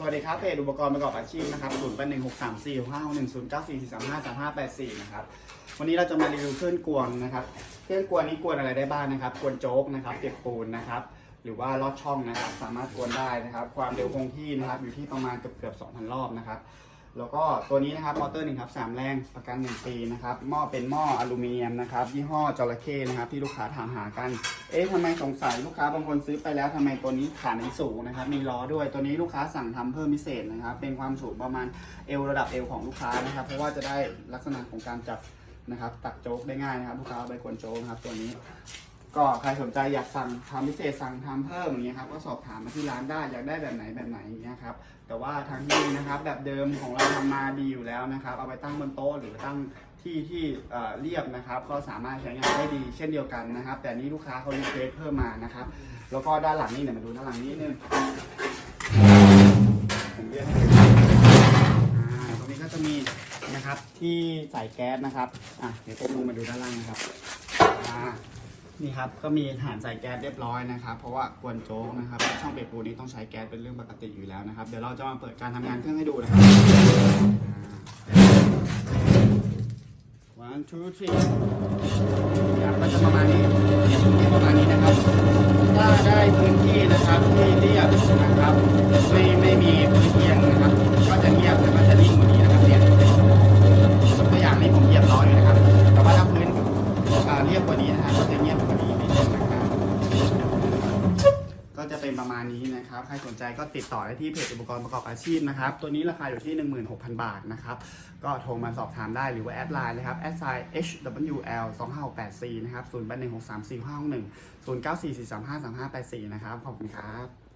สวัสดีครับเพจอุปกรณ์ประกอบอาชีพนะครับศูนย์แปดหนึ่งหกสามสี่หกห้าหกหนึ่งศูนย์เก้าสี่สี่สามห้าสามห้าแปดสี่นะครับ วันนี้เราจะมารีวิวเครื่องกวนนะครับ เครื่องกวนนี้กวนอะไรได้บ้างนะครับ กวนโจ๊กนะครับ เปียกปูนนะครับ หรือว่าลอดช่องนะครับ สามารถกวนได้นะครับ ความเร็วคงที่นะครับ อยู่ที่ประมาณเกือบเกือบสองพันรอบนะครับ แล้วก็ตัวนี้นะครับมอเตอร์หนึ่งครับสามแรงประกันหนึ่งปีนะครับหม้อเป็นหม้ออลูมิเนียมนะครับยี่ห้อจระเข้นะครับที่ลูกค้าถามหากัน เอ๊ะทำไมสงสัยลูกค้าบางคนซื้อไปแล้วทำไมตัวนี้ขาไม่สูงนะครับมีล้อด้วยตัวนี้ลูกค้าสั่งทำเพิ่มพิเศษนะครับเป็นความสูงประมาณเอวระดับเอวของลูกค้านะครับ เพราะว่าจะได้ลักษณะของการจับนะครับตักโจ๊กได้ง่ายนะครับลูกค้าเอาไปกวนโจ๊กนะครับตัวนี้ ก็ใครสนใจอยากสั่งทำพิเศษสั่งทำเพิ่มอย่างเงี้ยครับก็สอบถามมาที่ร้านได้อยากได้แบบไหนแบบไหนอย่างเงี้ยครับแต่ว่าทางที่นะครับแบบเดิมของเราทำมาดีอยู่แล้วนะครับ เอาไปตั้งบนโต๊ะหรือตั้งที่ที่เอ่อเรียบนะครับ ก็สามารถใช้งานได้ดีเช่นเดียวกันนะครับ แต่นี้ลูกค้าเขารีเควสเพิ่มมานะครับ แล้วก็ด้านหลังนี่เดี๋ยวมาดูด้านหลังนี้นิดนึงผมเรียกให้ดูอ่าตรงนี้ก็จะมีนะครับที่ใส่แก๊สนะครับอะเดี๋ยวผมลงมาดูด้านล่างนะครับอ่า นี่ครับก็มีฐานใส่แก๊สเรียบร้อยนะครับ เพราะว่ากวนโจ๊กนะครับช่องเบรกปูนี้ต้องใช้แก๊สเป็นเรื่องปกติอยู่แล้วนะครับ เดี๋ยวเราจะมาเปิดการทำงานเครื่องให้ดูนะครับ one two three ครับก็จะประมาณนี้ประมาณนี้นะครับ ถ้าได้พื้นที่นะครับที่เรียบนะครับไม่ไม่มีพื้นเอียงนะครับ ก็จะเงียบแล้วก็จะนิ่งกว่านี้นะครับเนี่ยตัวอย่างนี้ผมเหยียบร้อยอยู่นะครับ แต่ว่าถ้าพื้นเรียบกว่านี้นะครับก็จะเงียบกว่านี้นิดนึงนะครับ ก็จะ เป็นประมาณนี้นะครับ ใครสนใจก็ติดต่อได้ที่เพจอุปกรณ์ประกอบอาชีพนะครับ ตัวนี้ราคาอยู่ที่ 16,000 บาทนะครับ ก็โทรมาสอบถามได้หรือว่าแอดไลน์เลยครับแอดไซน์ HWL 2564นะครับ 0 8 1 6 3 4 5 6 1 0 9 4 4 3 5 3 5 8 4 นะครับ ขอบคุณครับ